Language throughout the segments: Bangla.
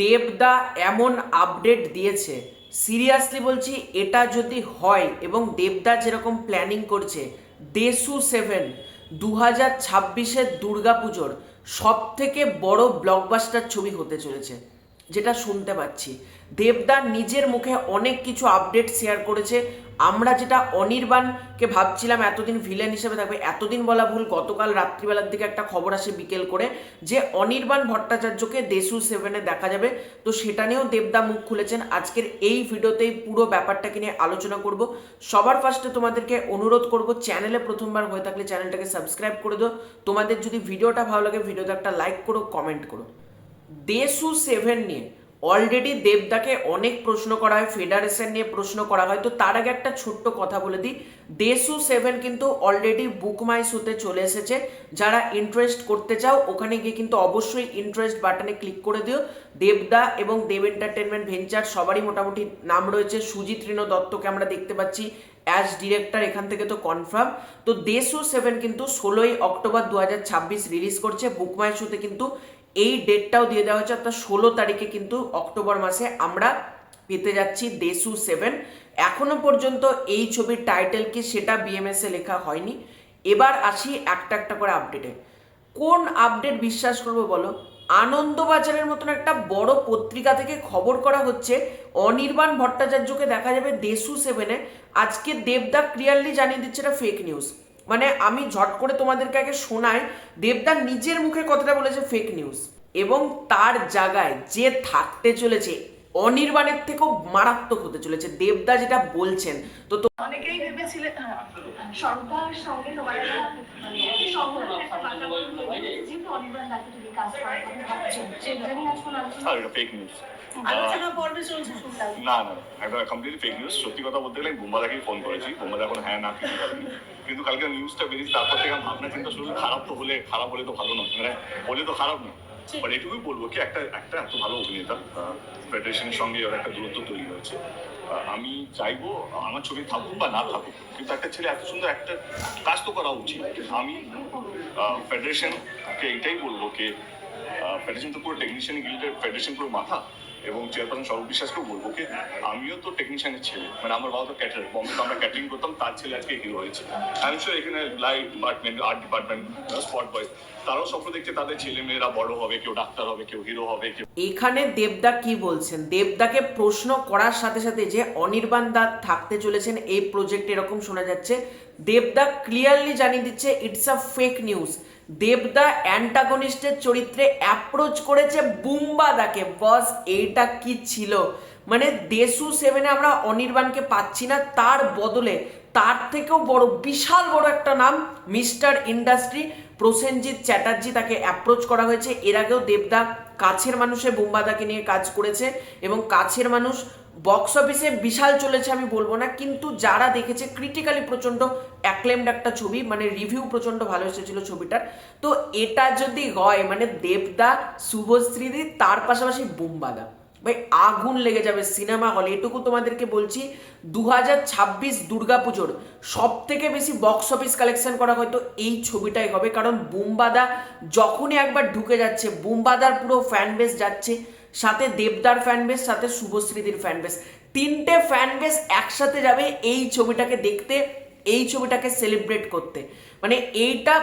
দেবদা এমন আপডেট দিয়েছে। সিরিয়াসলি বলছি, এটা যদি হয় এবং দেবদা যেরকম প্ল্যানিং করছে, দেশু সেভেন দু হাজার ছাব্বিশের দুর্গাপুজোর সব থেকে বড় ব্লকবাস্টার ছবি হতে চলেছে। যেটা শুনতে পাচ্ছি। দেবদা নিজের মুখে অনেক কিছু আপডেট শেয়ার করেছে। আমরা যেটা অনির্বাণকে ভাবছিলাম এতদিন ভিলেন হিসেবে থাকবে, এতদিন বলা ভুল, গতকাল রাত্রিবেলার দিকে একটা খবর আসে বিকেল করে, যে অনির্বাণ ভট্টাচার্যকে দেশু সেভেনে দেখা যাবে। তো সেটা নিয়েও দেবদা মুখ খুলেছেন। আজকের এই ভিডিওতেই পুরো ব্যাপারটাকে নিয়ে আলোচনা করব। সবার ফার্স্টে তোমাদেরকে অনুরোধ করব চ্যানেলে প্রথমবার হয়ে থাকলে চ্যানেলটাকে সাবস্ক্রাইব করে দাও। তোমাদের যদি ভিডিওটা ভালো লাগে, ভিডিওতে একটা লাইক করো কমেন্ট করো। দেশু সেভেন নিয়ে। অলরেডি দেবদাকে অনেক প্রশ্ন করা হয় ফেডারেশন নিয়ে প্রশ্ন করা হয়। তো তার আগে একটা ছোট্ট কথা বলে দিই। দেশু সেভেন কিন্তু অলরেডি বুক মাই শুতে চলে এসেছে। যারা ইন্টারেস্ট করতে চাও, ওখানে গিয়ে কিন্তু অবশ্যই ইন্টারেস্ট বাটনে ক্লিক করে দিও। দেবদা এবং দেব এন্টারটেনমেন্ট ভেঞ্চার সবারই মোটামুটি নাম রয়েছে। সুজিত ঋণ দত্তকে আমরা দেখতে পাচ্ছি অ্যাজ ডিরেক্টর এখান থেকে তো কনফার্ম তো দেশু সেভেন কিন্তু ষোলোই অক্টোবর দু হাজার ছাব্বিশ রিলিজ করছে। বুক মাই কিন্তু এই ডেটটাও দিয়ে দেওয়া হয়েছে, অর্থাৎ ষোলো তারিখে কিন্তু অক্টোবর মাসে আমরা পেতে যাচ্ছি দেশু সেভেন এখনও পর্যন্ত এই ছবির টাইটেল কি সেটা বিএমএস লেখা হয়নি। এবার আসি একটা একটা করে আপডেটে কোন আপডেট বিশ্বাস করব বলো? আনন্দবাজারের মতন একটা বড় পত্রিকা থেকে খবর করা হচ্ছে, অনির্বাণ ভট্টাচার্যকে দেখা যাবে দেশু সেভেনে আজকে দেবদা ক্লিয়ারলি জানিয়ে দিচ্ছে এটা ফেক নিউজ মানে আমি ঝট করে তোমাদেরকে আগে শোনাই দেবদার নিজের মুখে কথাটা বলেছে ফেক নিউজ এবং তার জায়গায় যে থাকতে চলেছে অনির্বাণের থেকেও মারাত্মক হতে চলেছে। দেবদা যেটা বলছেন তো তো- অনেকেই ভেবেছিলেন হ্যাঁ, সঙ্গে তোমার একটা মানে না? না এটা কমপ্লিটলি ফেক নিউজ সত্যি কথা বলতে গেলে বুম্বাদাকেই ফোন করেছি। বুম্বাদা এখন হ্যাঁ না কিছু করেনি কিন্তু কালকে নিউজটা বেরিয়েছে তারপর থেকে ভাবনা চিন্তা শুরু। খারাপ তো হলে খারাপ হলে তো ভালো নয়। মানে হলে তো খারাপ নয়। বাট এটুকুই বলব কি, একটা একটা এত ভালো অভিনেতা ফেডারেশনের সঙ্গে একটা দূরত্ব তৈরি হয়েছে। আমি চাইব, আমার ছবি থাকুক বা না থাকুক, কিন্তু একটা ছেলে এত সুন্দর একটা কাজ তো করা উচিত। আমি ফেডারেশনকে এইটাই বলব কি ফেডারেশন তো পুরো টেকনিশিয়ান গিল্ডের ফেডারেশন পুরো মাথা, এবং চেয়ারপারসন সৌরভ বিশ্বাসকেও বলব কি, আমিও তো টেকনিশিয়ানের ছেলে। মানে আমার বাবা তো ক্যাটার বম্বে আমরা ক্যাটারিং করতাম, তার ছেলে আজকে হিরো হয়েছে। আমি শিওর এখানে light department art department spot boys তারাও স্বপ্ন দেখছে তাদের ছেলে মেয়েরা বড় হবে, কেউ ডাক্তার হবে, কেউ হিরো হবে, কেউ এখানে দেবদা কি বলছেন? দেবদাকে প্রশ্ন করার সাথে সাথে যে অনির্বাণ দা থাকতে চলেছেন, এই প্রজেক্ট এরকম শোনা যাচ্ছে। দেবদা ক্লিয়ারলি জানিয়ে দিচ্ছে ইটস আ ফেক নিউজ দেবদা অ্যান্টাগনিস্টের চরিত্রে অ্যাপ্রোচ করেছে বুম্বাদাকে। বস, এইটা কি ছিল? মানে দেশু সেভেনে আমরা অনির্বাণকে পাচ্ছি না, তার বদলে। তার থেকেও বড়, বিশাল বড় একটা নাম, মিস্টার ইন্ডাস্ট্রি, প্রসেনজিৎ চ্যাটার্জি তাকে অ্যাপ্রোচ করা হয়েছে। এর আগেও দেবদা কাছের মানুষে বোম্বাদাকে নিয়ে কাজ করেছে এবং কাছের মানুষ বক্স অফিসে বিশাল চলেছে আমি বলব না, কিন্তু যারা দেখেছে ক্রিটিক্যালি প্রচণ্ড অ্যাক্লেমড একটা ছবি মানে রিভিউ প্রচণ্ড ভালো এসেছিল ছবিটার, তো এটা যদি হয় মানে দেবদা শুভশ্রীদি তার পাশাপাশি বোম্বাদা। ভাই, আগুন লেগে যাবে সিনেমা হলে। এটুকু তোমাদেরকে বলছি দু হাজার ছাব্বিশ দুর্গাপুজোর সব থেকে বেশি বক্স অফিস কালেকশন করা হয়তো এই ছবিটাই হবে। কারণ বুম্বাদা যখনই একবার ঢুকে যাচ্ছে, বুম্বাদার পুরো ফ্যান বেস যাচ্ছে, সাথে দেবদার ফ্যান বেস সাথে শুভশ্রীদির ফ্যান বেস তিনটে ফ্যান বেস একসাথে যাবে এই ছবিটাকে দেখতে, এই ছবিটাকে সেলিব্রেট করতে। মানে এইটা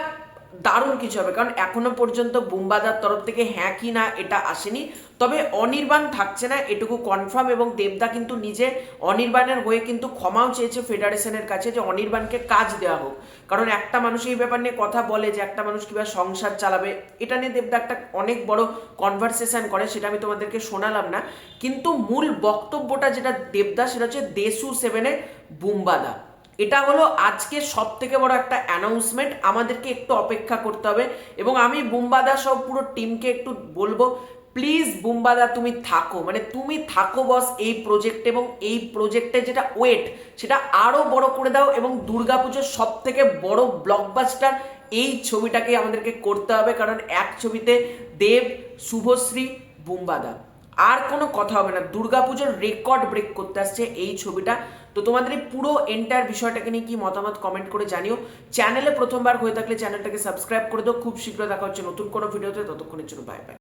দারুণ কিছু হবে। কারণ এখনও পর্যন্ত বুম্বাদার তরফ থেকে হ্যাঁ কি না এটা আসেনি। তবে অনির্বাণ থাকছে না, এটুকু কনফার্ম এবং দেবদা কিন্তু নিজে অনির্বাণের হয়ে কিন্তু ক্ষমাও চেয়েছে ফেডারেশনের কাছে যে অনির্বাণকে কাজ দেওয়া হোক। কারণ একটা মানুষ এই ব্যাপার নিয়ে কথা বলে যে একটা মানুষ কীভাবে সংসার চালাবে, এটা নিয়ে দেবদা একটা অনেক বড় কনভারসেশন করে, সেটা আমি তোমাদেরকে শোনালাম না। কিন্তু মূল বক্তব্যটা যেটা দেবদা, সেটা হচ্ছে দেশু সেভেনের বুম্বাদা। এটা হলো আজকে সব থেকে বড় একটা অ্যানাউন্সমেন্ট আমাদেরকে একটু অপেক্ষা করতে হবে এবং আমি বুম্বাদা সব পুরো টিমকে একটু বলব প্লিজ বুম্বাদা তুমি থাকো। মানে তুমি থাকো বস এই প্রজেক্টে এবং এই প্রজেক্টে যেটা ওয়েট সেটা আরও বড় করে দাও এবং দুর্গাপুজোর সব থেকে বড় ব্লকবাস্টার এই ছবিটাকে আমাদেরকে করতে হবে। কারণ এক ছবিতে দেব, শুভশ্রী, বুম্বাদা। আর কোনো কথা হবে না। দুর্গাপুজোর রেকর্ড ব্রেক করতে আসছে এই ছবিটা। তো তোমাদের এই পুরো এন্টার বিষয়টাকে নিয়ে কি মতামত কমেন্ট করে জানিও। চ্যানেলে প্রথমবার হয়ে থাকলে চ্যানেলটাকে সাবস্ক্রাইব করে দাও। খুব শীঘ্র দেখা হচ্ছে নতুন কোনো ভিডিওতে ততক্ষণের জন্য বাই বাই